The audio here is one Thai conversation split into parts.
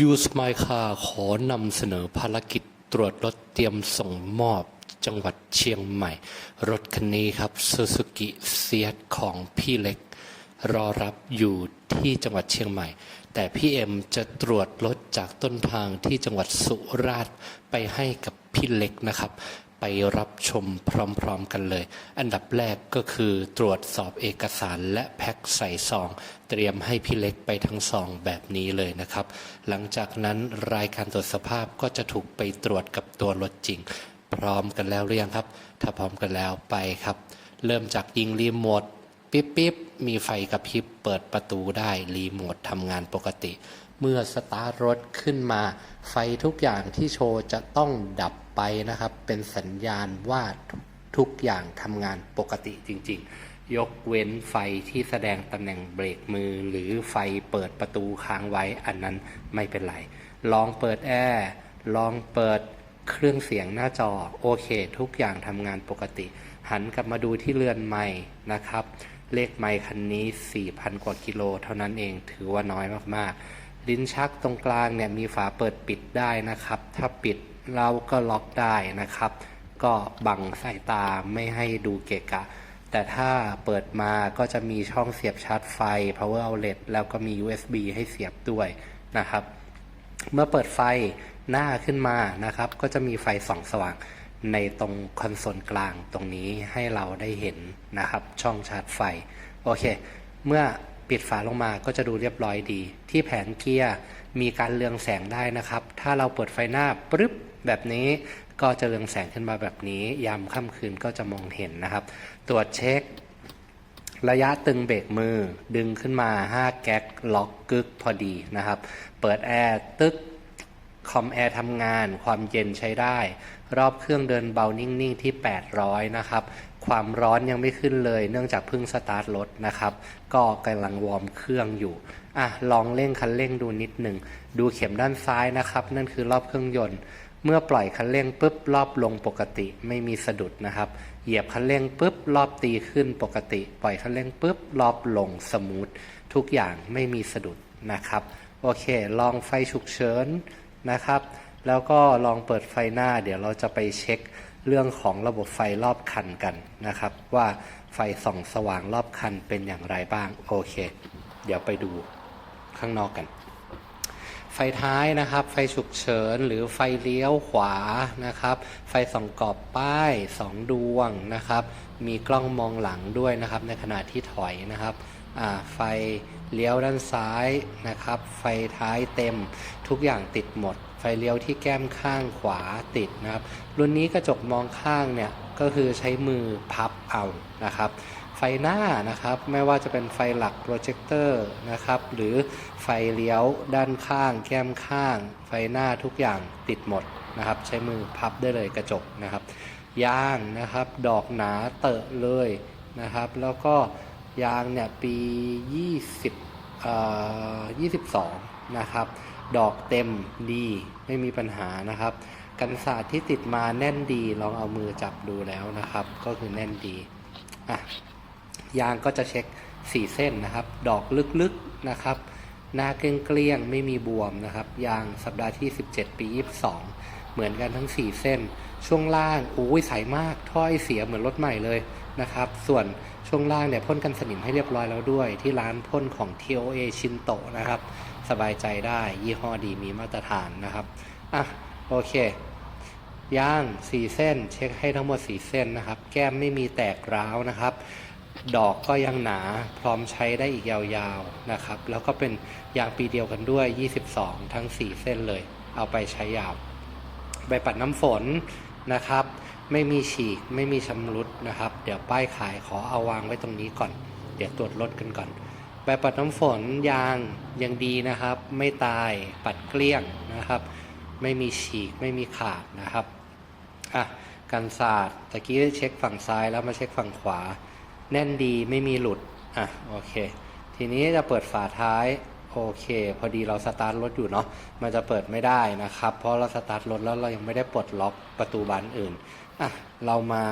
Use My Car ขอนำเสนอภารกิจตรวจรถเตรียมส่งมอบจังหวัดเชียงใหม่ รถคันนี้ครับ Suzuki s e a t ของพี่เล็ก รอรับอยู่ที่จังหวัดเชียงใหม่ แต่พี่เอ็มจะตรวจรถจากต้นทางที่จังหวัดสุราษฎร์ไปให้กับพี่เล็กนะครับ ไปรับชมพร้อมๆกันเลย อันดับแรกก็คือตรวจสอบเอกสารและแพ็คใส่ซอง เตรียมให้พี่เล็กไปทั้งซองแบบนี้เลยนะครับ หลังจากนั้นรายการตรวจสภาพก็จะถูกไปตรวจกับตัวรถจริง พร้อมกันแล้วหรือยังครับ ถ้าพร้อมกันแล้วไปครับ เริ่มจากยิงรีโมทปิ๊บปิ๊บมีไฟกระพริบเปิดประตูได้รีโมททำงานปกติ เมื่อสตาร์รถขึ้นมา ไฟทุกอย่างที่โชว์จะต้องดับไปนะครับ เป็นสัญญาณว่าทุกอย่างทำงานปกติจริง ๆ ยกเว้นไฟที่แสดงตำแหน่งเบรกมือ หรือไฟเปิดประตูค้างไว้อันนั้นไม่เป็นไร ลองเปิดแอร์ลองเปิดเครื่องเสียงหน้าจอโอเค ทุกอย่างทำงานปกติ หันกลับมาดูที่เรือนไม้นะครับ เลขไม้คันนี้ 4,000 กว่ากิโล เท่านั้นเองถือว่าน้อยมากๆ ลิ้นชักตรงกลางเนี่ยมีฝาเปิดปิดได้นะครับ ถ้าปิดเราก็ล็อกได้นะครับ ก็บังสายตาไม่ให้ดูเกะกะ แต่ถ้าเปิดมาก็จะมีช่องเสียบชาร์จไฟ power outlet แล้วก็มี USB ให้เสียบด้วยนะครับ เมื่อเปิดไฟหน้าขึ้นมานะครับ ก็จะมีไฟส่องสว่างในตรงคอนโซลกลางตรงนี้ให้เราได้เห็นนะครับ ช่องชาร์จไฟ โอเค เมื่อ ปิดฝาลงมาก็จะดูเรียบร้อยดี ที่แผงเกียร์มีการเรืองแสงได้นะครับ ถ้าเราเปิดไฟหน้าปึ๊บแบบนี้ก็จะเรืองแสงขึ้นมาแบบนี้ ยามค่ำคืนก็จะมองเห็นนะครับ ตรวจเช็ค ระยะตึงเบรกมือดึงขึ้นมา 5 แก๊กล็อกกึกพอดีนะครับ เปิดแอร์ตึกคอมแอร์ทำงาน ความเย็นใช้ได้ รอบเครื่องเดินเบานิ่ง ๆ ที่ 800 นะครับ ความร้อนยังไม่ขึ้นเลย เนื่องจากเพิ่งสตาร์ทรถนะครับ ก็กำลังวอร์มเครื่องอยู่อะลองเร่งคันเร่งดูนิดหนึ่ง ดูเข็มด้านซ้ายนะครับ นั่นคือรอบเครื่องยนต์ เมื่อปล่อยคันเร่งปุ๊บรอบลงปกติไม่มีสะดุดนะครับ เหยียบคันเร่งปุ๊บรอบตีขึ้นปกติ ปล่อยคันเร่งปุ๊บรอบลงสมูททุกอย่างไม่มีสะดุดนะครับโอเค ลองไฟฉุกเฉินนะครับ แล้วก็ลองเปิดไฟหน้า เดี๋ยวเราจะไปเช็ค เรื่องของระบบไฟรอบคันกันนะครับ ว่าไฟส่องสว่างรอบคันเป็นอย่างไรบ้าง โอเค เดี๋ยวไปดูข้างนอกกัน ไฟท้ายนะครับ ไฟฉุกเฉินหรือไฟเลี้ยวขวานะครับ ไฟส่องกรอบป้าย 2 ดวงนะครับ มีกล้องมองหลังด้วยนะครับ ในขณะที่ถอยนะครับไฟเลี้ยวด้านซ้ายนะครับ ไฟท้ายเต็มทุกอย่างติดหมด ไฟเลี้ยวที่แก้มข้างขวาติดนะครับ รุ่นนี้กระจกมองข้างเนี่ยก็คือใช้มือพับเอานะครับ ไฟหน้านะครับไม่ว่าจะเป็นไฟหลักโปรเจคเตอร์นะครับหรือไฟเลี้ยวด้านข้าง แก้มข้าง ไฟหน้าทุกอย่างติดหมดนะครับ ใช้มือพับได้เลยกระจกนะครับยางนะครับดอกหนาเตอะเลยนะครับ แล้วก็ยางเนี่ยปี 20เอ่อ22 นะครับ ดอกเต็มดีไม่มีปัญหานะครับ กันศาสตร์ที่ติดมาแน่นดีลองเอามือจับดูแล้วนะครับ ก็คือแน่นดีอะยางก็จะเช็คสีเส้นนะครับ ดอกลึกๆนะครับ หน้าเกลี้ยงๆไม่มีบวมนะครับ ยางสัปดาห์ที่ 17 ปี 22 เหมือนกันทั้ง 4 เส้น ช่วงล่างโอ้ยใสมากถ้อยเสียเหมือนรถใหม่เลยนะครับ ส่วนช่วงล่างเนี่ยพ่นกันสนิมให้เรียบร้อยแล้วด้วย ที่ร้านพ่นของ TOA ชินโตนะครับ สบายใจได้ ยี่ห้อดีมีมาตรฐานนะครับ อะ โอเค ย่าง4เส้น เช็คให้ทั้งหมด4เส้นนะครับ แก้มไม่มีแตกร้าวนะครับ ดอกก็ยังหนาพร้อมใช้ได้อีกยาวๆนะครับ แล้วก็เป็นยางปีเดียวกันด้วย 22 ทั้ง 4 เส้นเลย เอาไปใช้ยาวใบปัดน้ำฝนนะครับ ไม่มีฉีกไม่มีชำรุดนะครับ เดี๋ยวป้ายขายขอเอาวางไว้ตรงนี้ก่อน เดี๋ยวตรวจรถกันก่อน ใบปัดน้ำฝนยางยังดีนะครับ ไม่ตายปัดเกลี้ยงนะครับ ไม่มีฉีกไม่มีขาดนะครับอะกันศาสตร์ตะกี้เช็คฝั่งซ้ายแล้วมาเช็คฝั่งขวา แน่นดีไม่มีหลุดอะโอเค ทีนี้จะเปิดฝาท้ายโอเค พอดีเราสตาร์ทรถอยู่เนาะมันจะเปิดไม่ได้นะครับ เพราะเราสตาร์ทรถแล้วเรายังไม่ได้ปลดล็อกประตูบานอื่นอะเรามา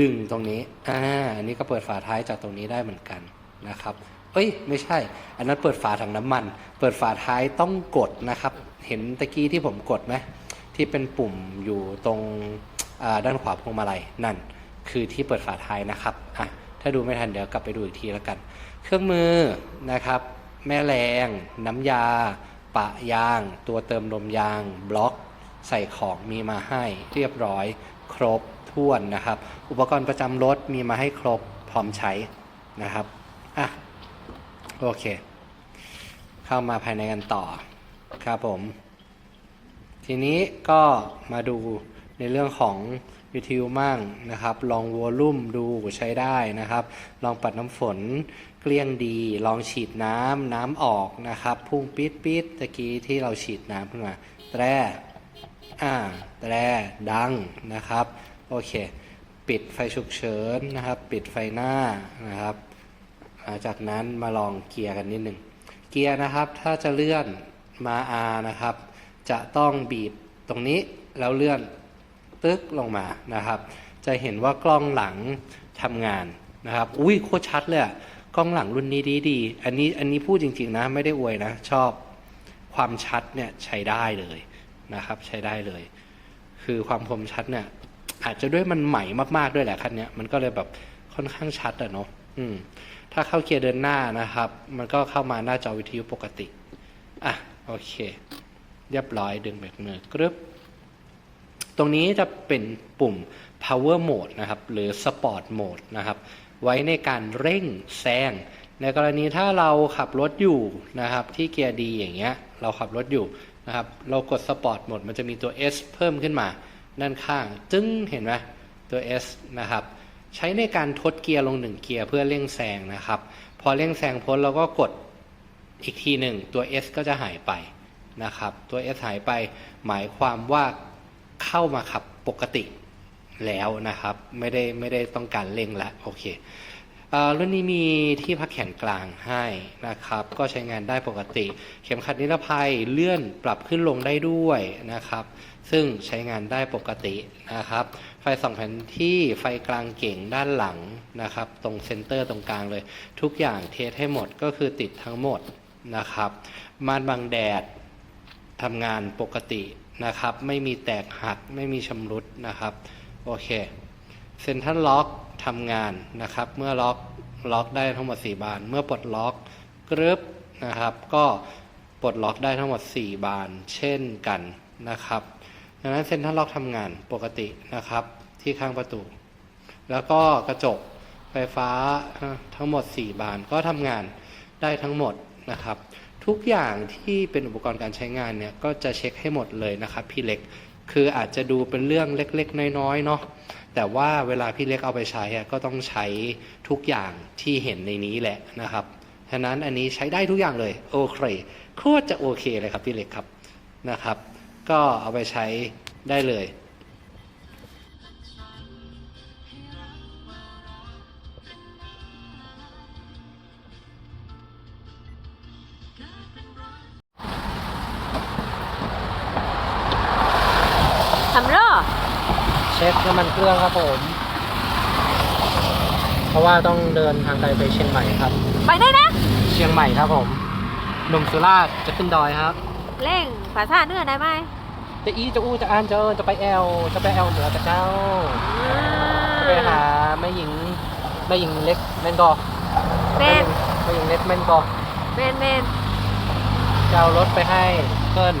ดึงตรงนี้อ่าอันนี้ก็เปิดฝาท้ายจากตรงนี้ได้เหมือนกันนะครับ เอ้ยไม่ใช่ อันนั้นเปิดฝาถังน้ำมัน เปิดฝาท้ายต้องกดนะครับ เห็นตะกี้ที่ผมกดไหมที่เป็นปุ่มอยู่ตรงด้านขวาพวงมาลัยนั่น คือที่เปิดฝาท้ายนะครับอะถ้าดูไม่ทันเดี๋ยวกลับไปดูอีกทีแล้วกัน เครื่องมือนะครับ แม่แรง น้ำยา ปะยาง ตัวเติมลมยาง บล็อก ใส่ของมีมาให้เรียบร้อย ครบถ้วนนะครับ อุปกรณ์ประจำรถมีมาให้ครบพร้อมใช้นะครับอะ โอเค เข้ามาภายในกันต่อครับผม ทีนี้ก็มาดูในเรื่องของวิทยุมั่งนะครับ ลองวอลลุ่มดูใช้ได้นะครับ ลองปัดน้ำฝนเกลี้ยงดี ลองฉีดน้ำน้ำออกนะครับ พุ่งปิดปิดตะกี้ที่เราฉีดน้ำขึ้นมา แตรอ่าแตรดังนะครับ โอเค ปิดไฟฉุกเฉินนะครับ ปิดไฟหน้านะครับ จากนั้นมาลองเกียร์กันนิดหนึ่งเกียร์นะครับ ถ้าจะเลื่อนมา R นะครับ จะต้องบีบตรงนี้แล้วเลื่อนตึ๊กลงมานะครับ จะเห็นว่ากล้องหลังทำงานนะครับ อุ้ยโคตรชัดเลยกล้องหลังรุ่นนี้ดีดีอันนี้อันนี้พูดจริง ๆ นะ ไม่ได้อวยนะ ชอบความชัดเนี่ยใช้ได้เลยนะครับ ใช้ได้เลย คือความคมชัดเนี่ย อาจจะด้วยมันใหม่มากๆด้วยแหละคันนี้มันก็เลยแบบค่อนข้างชัดอะเนาะอืม ถ้าเข้าเกียร์เดินหน้านะครับ มันก็เข้ามาหน้าจอวิทยุปกติ อะ โอเค เรียบร้อยดึงเบรกมือกรึบตรงนี้จะเป็นปุ่ม power mode นะครับ หรือ sport mode นะครับ ไว้ในการเร่งแซง ในกรณีถ้าเราขับรถอยู่นะครับ ที่เกียร์ดีอย่างเงี้ย เราขับรถอยู่นะครับ เรากด sport mode มันจะมีตัว S เพิ่มขึ้นมา ด้านข้าง จึ้งเห็นไหมตัว S นะครับ ใช้ในการทดเกียร์ลงหนึ่งเกียร์เพื่อเร่งแซงนะครับ พอเร่งแซงพ้นเราก็กดอีกทีหนึ่งตัว S ก็จะหายไปนะครับ ตัว S หายไปหมายความว่าเข้ามาขับปกติแล้วนะครับ ไม่ได้ไม่ได้ต้องการเร่งล้วโอเคเออรุ่นนี้มีที่พักแขนกลางให้นะครับ ก็ใช้งานได้ปกติ เข็มขัดนิรภัยเลื่อนปรับขึ้นลงได้ด้วยนะครับ ซึ่งใช้งานได้ปกตินะครับ ไฟส่องแผนที่ไฟกลางเก่งด้านหลังนะครับ ตรงเซนเตอร์ตรงกลางเลย ทุกอย่างเทสให้หมดก็คือติดทั้งหมดนะครับ ม่านบังแดดทำงานปกตินะครับ ไม่มีแตกหักไม่มีชำรุดนะครับ โอเคเซนทรัลล็อกทำงานนะครับ เมื่อล็อกล็อกได้ทั้งหมด 4 บาน เมื่อปลดล็อกกรึบนะครับ ก็ปลดล็อกได้ทั้งหมด 4 บานเช่นกันนะครับ ดังนั้นเซ็นทรัลล็อกทำงานปกตินะครับ ที่ข้างประตู แล้วก็กระจกไฟฟ้าทั้งหมด 4 บานก็ทำงานได้ทั้งหมดนะครับ ทุกอย่างที่เป็นอุปกรณ์การใช้งานเนี่ยก็จะเช็คให้หมดเลยนะครับ พี่เล็กคืออาจจะดูเป็นเรื่องเล็กๆ น้อยๆเนาะแต่ว่าเวลาพี่เล็กเอาไปใช้ก็ต้องใช้ทุกอย่างที่เห็นในนี้แหละนะครับฉะนั้นอันนี้ใช้ได้ทุกอย่างเลยโอเคโคตรจะโอเคเลยครับพี่เล็กครับนะครับ ก็เอาไปใช้ได้เลยทำรอเช็คน้ำมันเครื่องครับผม เพราะว่าต้องเดินทางไกลไปเชียงใหม่ครับ ไปได้นะ เชียงใหม่ครับผมหนุ่มสุราษฎร์จะขึ้นดอยครับ เร่งภาษาเหนื้อได้ไหม จะอีจะอู้จะอ่านจะเอิ้นจะไปแอลจะไปแอลเหนือจะเจ้าจะไปหาแม่หญิงแม่หญิงเล็กแม่นกอเมนแม่หญิงเล็กแม่นกอเมนเมนจะเอารถไปให้เพิ่น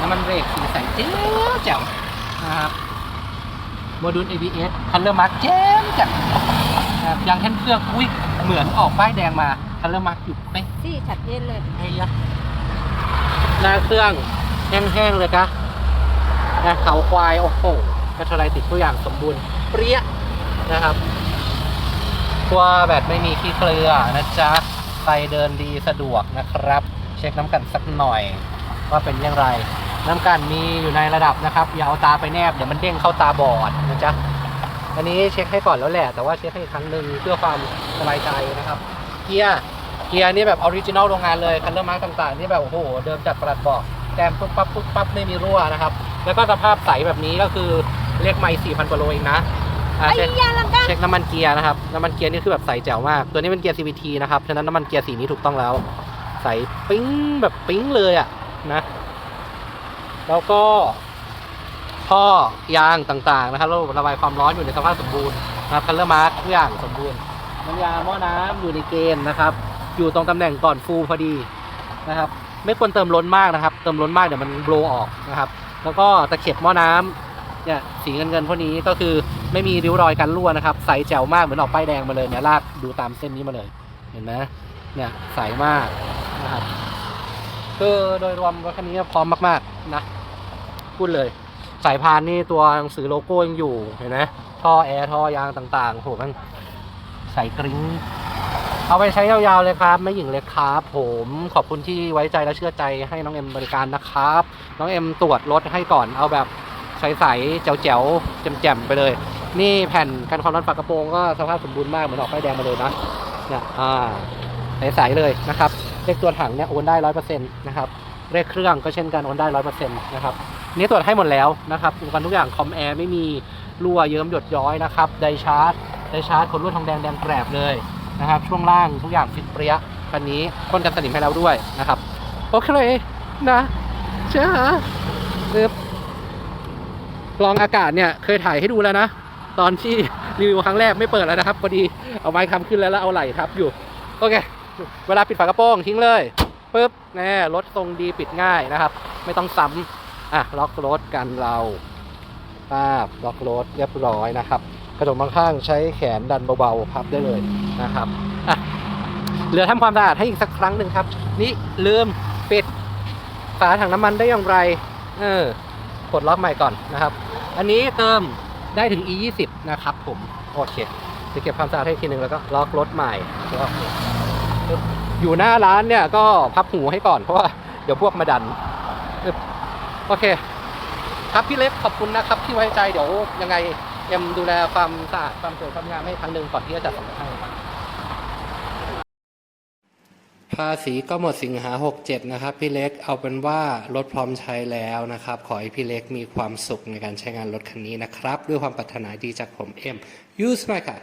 น้ำมันเบรกสีใสเจ๋วแจ๋วนะครับโมดูล ABS คันเลอร์มาร์กแจ๋มแจ๋วนะครับยางแท่นเครื่องอุ้ยเหมือนออกป้ายแดงมาคันเลอร์มาร์กอยู่เป๊ะซี่ชัดเจนเลยไอ้ยะ หน้าเครื่องแห้งๆเลยกะนะเขาควาย โอ้โหกระทรายติดทุกอย่างสมบูรณ์ เปรี้ยนะครับตัวแบตไม่มีขี้เกลือนะจ๊ะไฟเดินดีสะดวกนะครับ เช็คน้ำกันสักหน่อย ว่าเป็นอย่างไร น้ำกันมีอยู่ในระดับนะครับ อย่าเอาตาไปแนบเดี๋ยวมันเด้งเข้าตาบอดนะจ๊ะอันนี้เช็คให้ก่อนแล้วแหละ แต่ว่าเช็คให้อีกครั้งหนึ่งเพื่อความสบายใจนะครับ เกียร์ เกียร์นี่แบบออริจินอลโรงงานเลยคันเลอร์มาร์กต่างๆนี่แบบโอ้โหเดิมจากประหลัดบอกแต้มปุ๊บปั๊บปุ๊บปั๊บไม่มีรั่วนะครับ แล้วก็สภาพใสแบบนี้ก็คือเรียกไม่4,000กว่าโลเองนะอะไอ้เช็คยาลังกาเช็คน้ำมันเกียร์นะครับน้ำมันเกียร์นี่คือแบบใสแจ๋วมาก ตัวนี้เป็นเกียร์ CVT นะครับฉะนั้นน้ำมันเกียร์สีนี้ถูกต้องแล้ว ใสปิ๊งแบบปิ๊งเลยอะนะ แล้วก็ท่อยางต่างๆนะครับระบบระบายความร้อนอยู่ในสภาพสมบูรณ์นะครับคันเลอร์มาร์ทุกอย่างสมบูรณ์น้ำยาหม้อน้ำอยู่ในเกณฑ์นะครับ อยู่ตรงตำแหน่งก่อนฟูลพอดีนะครับ ไม่ควรเติมล้นมากนะครับ เติมล้นมากเดี๋ยวมันโบลออกนะครับ แล้วก็ตะเข็บหม้อน้ำเนี่ยสีเงินเงินๆพวกนี้ก็คือไม่มีริ้วรอยกันรั่วนะครับ ใสแจ๋วมากเหมือนออกป้ายแดงมาเลยเนี่ยลากดูตามเส้นนี้มาเลย เห็นไหมเนี่ยใสมากนะครับคือโดยรวมรถคันนี้พร้อมมากๆนะพูดเลย สายพานนี่ตัวหนังสือโลโก้ยังอยู่เห็นไหมท่อแอร์ท่อยางต่างๆโหมันใสกริ้ง เอาไปใช้ยาวๆเลยครับไม่หญิงเลยครับ ผมขอบคุณที่ไว้ใจและเชื่อใจให้น้องเอ็มบริการนะครับ น้องเอ็มตรวจรถให้ก่อนเอาแบบใสๆแจ๋วๆแจ่มๆไปเลย นี่แผ่นกันความร้อนฝากระโปรงก็สภาพสมบูรณ์มากเหมือนออกไฟแดงมาเลยนะเนี่ยอ่าใสๆเลยนะครับเลขตัวถังเนี่ยโอนได้ร้อยเปอร์เซ็นต์นะครับเลขเครื่องก็เช่นกันโอนได้ร้อยเปอร์เซ็นต์นะครับนี่ตรวจให้หมดแล้วนะครับอุปกรณ์ทุกอย่างคอมแอร์ไม่มีรั่วเยิ้มหยดย้อยนะครับไดชาร์จไดชาร์จขนลวทองแดงแดงแกรบเลย นะครับ ช่วงล่างทุกอย่างฟิตเปรี้ยคันนี้พ่นกันสนิมให้แล้วด้วยนะครับ โอเคนะเชื่อฮะปึ๊บกรองอากาศเนี่ยเคยถ่ายให้ดูแล้วนะ ตอนที่รีวิวครั้งแรกไม่เปิดแล้วนะครับพอดีเอาไม้ค้ำขึ้นแล้วแล้วเอาไหล่ทับอยู่ โอเค เวลาปิดฝากระโปรงทิ้งเลยปึ๊บแน่รถทรงดีปิดง่ายนะครับ ไม่ต้องซ้ำอะล็อกรถกันเราป้าบล็อกรถเรียบร้อยนะครับ กระจกบางข้างใช้แขนดันเบาๆพับได้เลยนะครับอะเหลือทำความสะอาดให้อีกสักครั้งหนึ่งครับ นี่ลืมปิดฝาถังน้ำมันได้อย่างไร เออกดล็อกใหม่ก่อนนะครับ อันนี้เติมได้ถึง e 2 0นะครับผมโอเคจะเก็บความสะอาดให้อีกทีหนึ่งแล้วก็ล็อกรถใหม่ล็อยู่หน้าร้านเนี่ยก็พับหูให้ก่อนเพราะว่าเดี๋ยวพวกมาดันโอเค ครับพี่เล็กขอบคุณนะครับที่ไว้ใจเดี๋ยวยังไง เอ็มดูแลความสะอาดความสวยความงามให้ครั้งหนึ่งก่อนที่จะจัดส่งให้ภาษีก็หมดสิงหาหกเจ็ดนะครับ พี่เล็กเอาเป็นว่ารถพร้อมใช้แล้วนะครับ ขอให้พี่เล็กมีความสุขในการใช้งานรถคันนี้นะครับ ด้วยความปรารถนาดีจากผมเอ็ม use my car